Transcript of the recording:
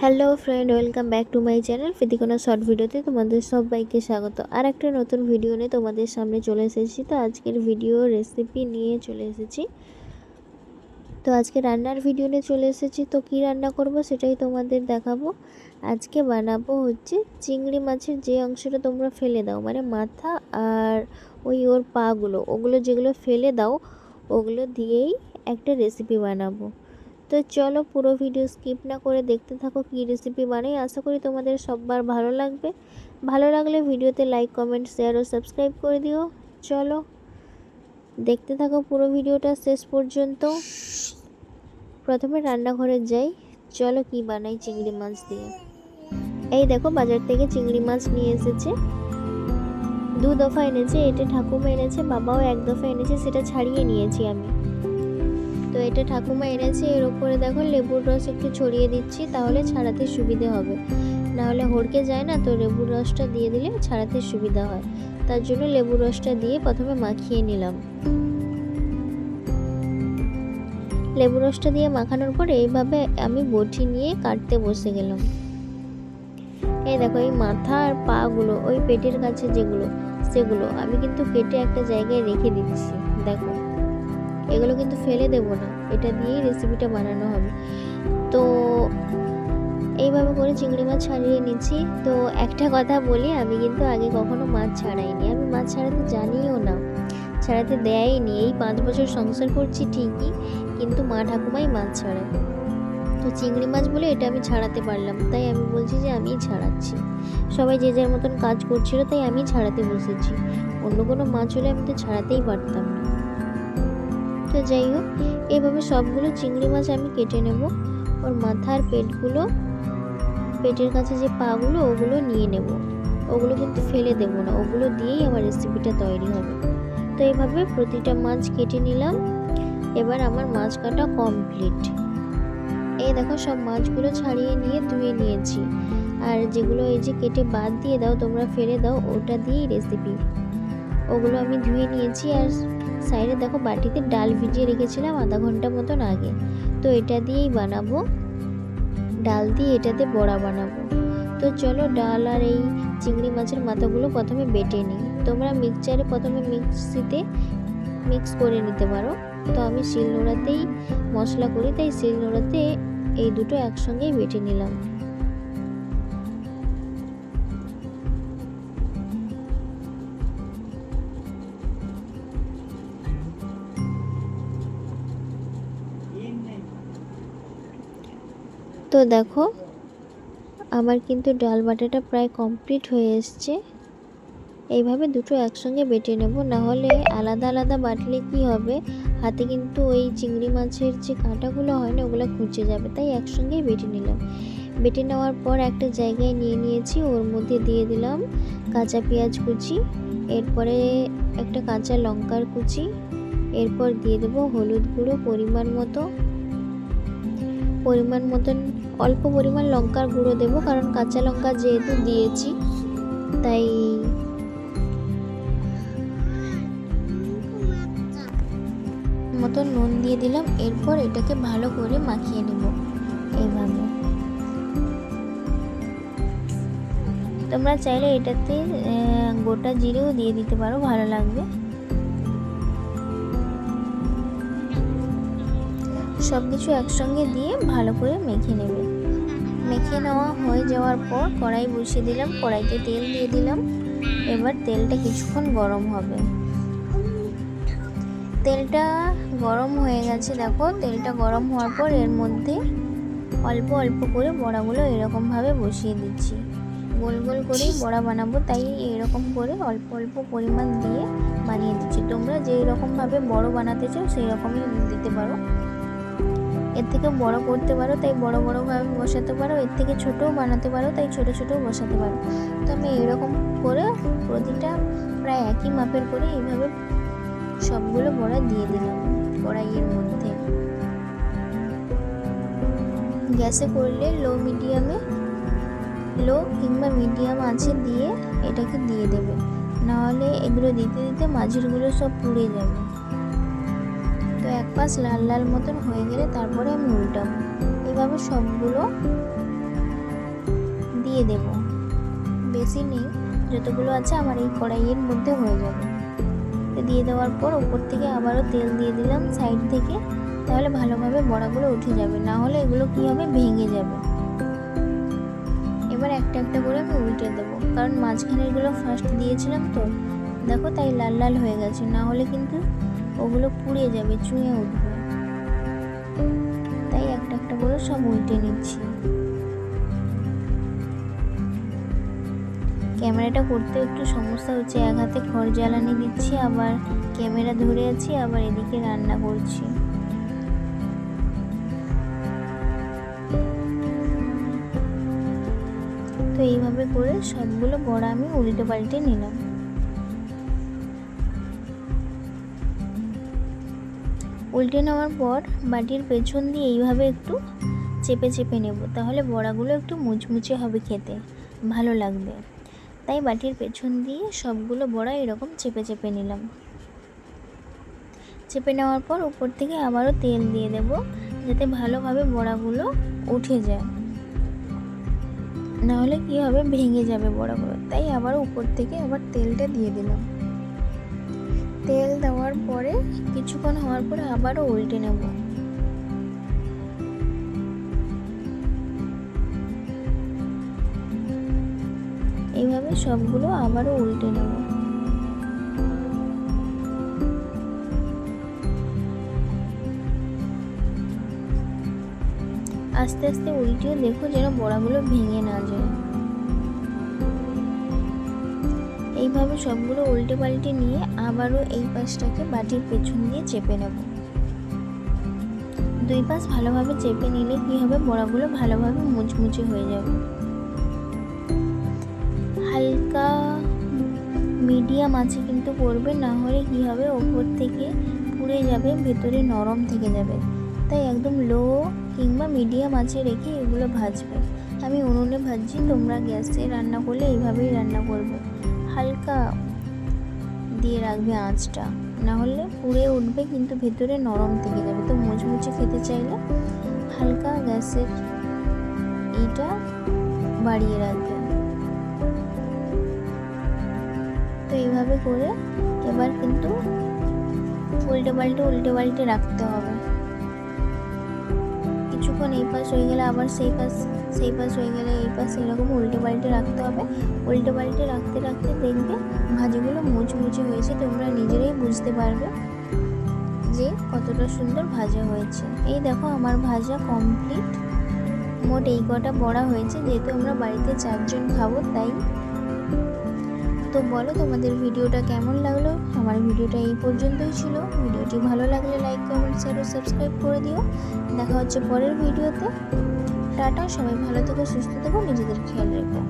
Hello friend welcome back to my channel ফিতিকোনা short ভিডিওতে তোমাদের সবাইকে স্বাগত। আর একটা নতুন ভিডিও নিয়ে তোমাদের সামনে চলে এসেছি। তো আজকের ভিডিও রেসিপি নিয়ে চলে এসেছি। তো আজকে রান্নার ভিডিও নিয়ে চলে এসেছি। তো কী রান্না করব সেটাই তোমাদের দেখাবো। আজকে বানাবো হচ্ছে চিংড়ি মাছের যে অংশটা তোমরা ফেলে দাও মানে মাথা আর ওই ওর পাগুলো ওগুলো যেগুলো ফেলে দাও, ওগুলো দিয়েই একটা রেসিপি বানাবো। তো চলো পুরো ভিডিও স্কিপ না করে দেখতে থাকো কী রেসিপি বানাই। আশা করি তোমাদের সববার ভালো লাগবে। ভালো লাগলে ভিডিওতে লাইক কমেন্ট শেয়ার ও সাবস্ক্রাইব করে দিও। চলো দেখতে থাকো পুরো ভিডিওটা শেষ পর্যন্ত। প্রথমে রান্নাঘরে যাই। চলো কি বানাই চিংড়ি মাছ দিয়ে। এই দেখো বাজার থেকে চিংড়ি মাছ নিয়ে এসেছে। দু দফা এনেছে, এটা ঠাকুমা এনেছে, বাবাও এক দফা এনেছে, সেটা ছাড়িয়ে নিয়েছি আমি। তো এটা ঠাকুমা এনেছে, এর উপরে দেখো লেবুর রস একটু ছড়িয়ে দিচ্ছি, তাহলে ছাড়াতে সুবিধে হবে। নাহলে হড়কে যায় না, তো লেবুর রসটা দিয়ে দিলে ছাড়াতে সুবিধা হয়। তার জন্য লেবুর রসটা দিয়ে প্রথমে মাখিয়ে নিলাম। লেবু রসটা দিয়ে মাখানোর পর এইভাবে আমি বটি নিয়ে কাটতে বসে গেলাম। এই দেখো, এই মাথা আর পাগুলো, ওই পেটের কাছে যেগুলো, সেগুলো আমি কিন্তু কেটে একটা জায়গায় রেখে দিচ্ছি। দেখো। এগুলো কিন্তু ফেলে দেব না। এটা দিয়েই রেসিপিটা বানানো হবে। তো এইভাবে করে চিংড়ি মাছ ছাড়িয়ে নিচ্ছি। তো একটা কথা বলি, আমি কিন্তু আগে কখনো মাছ ছাড়াইনি। আমি মাছ ছাড়াতে জানিও না, ছাড়াতে দেয়নি এই পাঁচ বছর সংসার করছি ঠিকই, কিন্তু মা ঠাকুমাই মাছ ছাড়ায়। তো চিংড়ি মাছ বলে এটা আমি ছাড়াতে পারলাম, তাই আমি বলছি যে আমিই ছাড়াচ্ছি। সবাই যে যার মতন কাজ করছিল, তাই আমি ছাড়াতে বসেছি। অন্য কোনো মাছ হলে আমি তো ছাড়াতেই পারতাম না। তো যাই হোক এইভাবে সবগুলো চিংড়ি মাছ আমি কেটে নেব। ওর মাথার পেটগুলো, পেটের কাছে যে পাগুলো, ওগুলো নিয়ে নেব। ওগুলো কিন্তু ফেলে দেবো না, ওগুলো দিয়েই আমার রেসিপিটা তৈরি হবে। তো এইভাবে প্রতিটা মাছ কেটে নিলাম। এবার আমার মাছ কাটা কমপ্লিট এই দেখো, সব মাছগুলো ছাড়িয়ে নিয়ে ধুয়ে নিয়েছি। আর যেগুলো এই যে কেটে বাদ দিয়ে দাও, তোমরা ফেলে দাও, ওটা দিয়েই রেসিপি ওগুলো আমি ধুয়ে নিয়েছি আর সাইডে দেখো বাটিতে ডাল ভিজিয়ে রেখেছিলাম আধা ঘণ্টা মতন আগে। তো এটা দিয়েই বানাবো। ডাল দিয়ে এটাতে বড়া বানাবো। তো চলো ডাল আর এই চিংড়ি মাছের মাথাগুলো প্রথমে বেটে নিই। তোমরা মিক্সচারে প্রথমে মিক্সিতে মিক্স করে নিতে পারো। তো আমি শিলনোড়াতেই মশলা করি, তাই শিলনোড়াতে এই দুটো একসঙ্গেই বেটে নিলাম। তো দেখো, আমার কিন্তু ডাল বাটাটা প্রায় কমপ্লিট হয়ে এসছে। এইভাবে দুটো একসঙ্গে বেটে নেব, না হলে আলাদা আলাদা বাটলে কি হবে? হাতে কিন্তু ওই চিংড়ি মাছের যে কাঁটাগুলো হয় না, ওগুলো খুঁজে যাবে। তাই একসঙ্গেই বেটে নিলাম। বেটে নেওয়ার পর একটা জায়গায় নিয়ে নিয়েছি, ওর মধ্যে দিয়ে দিলাম কাঁচা পেঁয়াজ কুচি, এরপরে একটা কাঁচা লঙ্কার কুচি, এরপর দিয়ে দেবো হলুদ গুঁড়ো পরিমাণ মতো। পরিমাণ মতন অল্প পরিমাণ লঙ্কার গুঁড়ো দেবো, কারণ কাঁচা লঙ্কা যেহেতু দিয়েছি, তাই মতন নুন দিয়ে দিলাম, এরপর এটাকে ভালো করে মাখিয়ে নেব এইভাবে তোমরা চাইলে এটাতে গোটা জিরেও দিয়ে দিতে পারো, ভালো লাগবে। সব কিছু একসঙ্গে দিয়ে ভালো করে মেখে নেবে। মেখে নেওয়া হয়ে যাওয়ার পর কড়াই বসিয়ে দিলাম, কড়াইতে তেল দিয়ে দিলাম। এবার তেলটা কিছুক্ষণ গরম হবে। তেলটা গরম হয়ে গেছে, দেখো। তেলটা গরম হওয়ার পর এর মধ্যে অল্প অল্প করে বড়াগুলো এরকমভাবে বসিয়ে দিচ্ছি। গোল গোল করেই বড়া বানাবো, তাই এরকম করে অল্প অল্প পরিমাণ দিয়ে বানিয়ে দিচ্ছি। তোমরা যেই রকমভাবে বড় বানাতে চাও, সেই রকমই দিতে পারো। এর থেকে বড় করতে পারো, তাই বড় বড়োভাবে বসাতে পারো। এর থেকে ছোটও বানাতে পারো, তাই ছোট ছোটও বসাতে পারো। তো আমি এরকম করে প্রতিটা প্রায় একই মাপের করে এইভাবে সবগুলো বড়া দিয়ে দিলাম, কড়াইয়ের মধ্যে। গ্যাসে করলে লো মিডিয়ামে, লো কিংবা মিডিয়াম আছে দিয়ে এটাকে দিয়ে দেবে। নাহলে এগুলো দিতে দিতে মাঝেরগুলো সব পুড়ে যাবে। এক পাশ লাল লাল মতন হয়ে গেলে তারপরে আমি উল্টাবো। এভাবে সবগুলো দিয়ে দেব। বেশি নেই, যতগুলো আছে আমার এই কড়াইয়ের মধ্যে হয়ে যাবে। তো দিয়ে দেওয়ার পর উপর থেকে আবারও তেল দিয়ে দিলাম সাইড থেকে, তাহলে ভালোভাবে বড়াগুলো উঠে যাবে। না হলে এগুলো কী হবে? ভেঙে যাবে। এবার একটা একটা করে আমি উল্টে দেবো। কারণ মাঝখানেরগুলো ফার্স্ট দিয়েছিলাম তো। দেখো তাই লাল লাল হয়ে গেছে। না হলে কিন্তু ওগুলো পুড়ে যাবে, চুঁয়ে উঠবে। তাই একটা একটা করে সব উল্টে নিচ্ছি। ক্যামেরাটা করতে একটু সমস্যা হচ্ছে, এক হাতে খড় জ্বালানি দিচ্ছি, আবার ক্যামেরা ধরে আছি, আবার এদিকে রান্না করছি। তো এইভাবে করে সবগুলো বড়া আমি উল্টে পাল্টে নিলাম। উল্টে নেওয়ার পর বাটির পেছন দিয়ে এইভাবে একটু চেপে চেপে নেব, তাহলে বড়াগুলো একটু মুচমুচে হবে খেতে, ভালো লাগবে। তাই বাটির পেছন দিয়ে সবগুলো বড়া এরকম চেপে চেপে নিলাম। চেপে নেওয়ার পর উপর থেকে আবারও তেল দিয়ে দেব, যাতে ভালোভাবে বড়াগুলো উঠে যায়। নাহলে কী হবে, ভেঙে যাবে বড়াগুলো। তাই আবার উপর থেকে আবার তেলটা দিয়ে দিলাম। তেল দেওয়ার পরে কিছুক্ষণ হওয়ার পরে আবারও উল্টে নেব। এইভাবে সবগুলো আবারও উল্টে নেব। আস্তে আস্তে উল্টিয়ে দেখো যেন বড়াগুলো ভেঙে না যায়। এইভাবে সবগুলো উল্টে পাল্টে নিয়ে আবারও এই পাশটাকে বাটির পেছন দিয়ে চেপে নেব। দুই পাশ ভালোভাবে চেপে নিলে কি হবে? বড়াগুলো ভালোভাবে মুচমুচে হয়ে যাবে। হালকা মিডিয়াম আছে কিন্তু পড়বে, না হলে কি হবে? ওপর থেকে পুড়ে যাবে, ভেতরে নরম থেকে যাবে। তাই একদম লো কিংবা মিডিয়াম আছে রেখে এগুলো ভাজবে। আমি উনুনে ভাজছি, তোমরা গ্যাসে রান্না করলে এইভাবেই রান্না করবে। হালকা দিয়ে রাখবে আঁচটা। না হলে পুড়ে উঠবে, কিন্তু ভেতরে নরম থেকে যাবে। তো মুচমুচে খেতে চাইলে হালকা গ্যাসের এইটা বাড়িয়ে রাখবে। তো এইভাবে করে এবার কিন্তু উল্টে পাল্টে উল্টে পাল্টে রাখতে হবে। কিছুক্ষণ এই পাশ হয়ে গেলে আবার সেই পাশ সেই পাশ হয়ে গেলে এই পাশ, এরকম উল্টে পাল্টে রাখতে হবে। উল্টে পাল্টে রাখতে রাখতে দেখবে ভাজিগুলো মুচমুচে হয়েছে, তোমরা নিজেরাই বুঝতে পারবে যে কতটা সুন্দর ভাজা হয়েছে। এই দেখো আমার ভাজা কমপ্লিট মোট এই কটা বড়া হয়েছে, যেহেতু আমরা বাড়িতে চারজন খাব, তাই তো বলো তোমাদের ভিডিওটা কেমন লাগল? আমার ভিডিওটা এই পর্যন্তই ছিল। ভিডিওটি ভালো লাগলে লাইক কমেন্ট শেয়ার ও সাবস্ক্রাইব করে দিও। দেখা হচ্ছে পরের ভিডিওতে। টাটা, সবাই ভালো থেকো, সুস্থ থেকো, নিজেদের খেয়াল রেখো।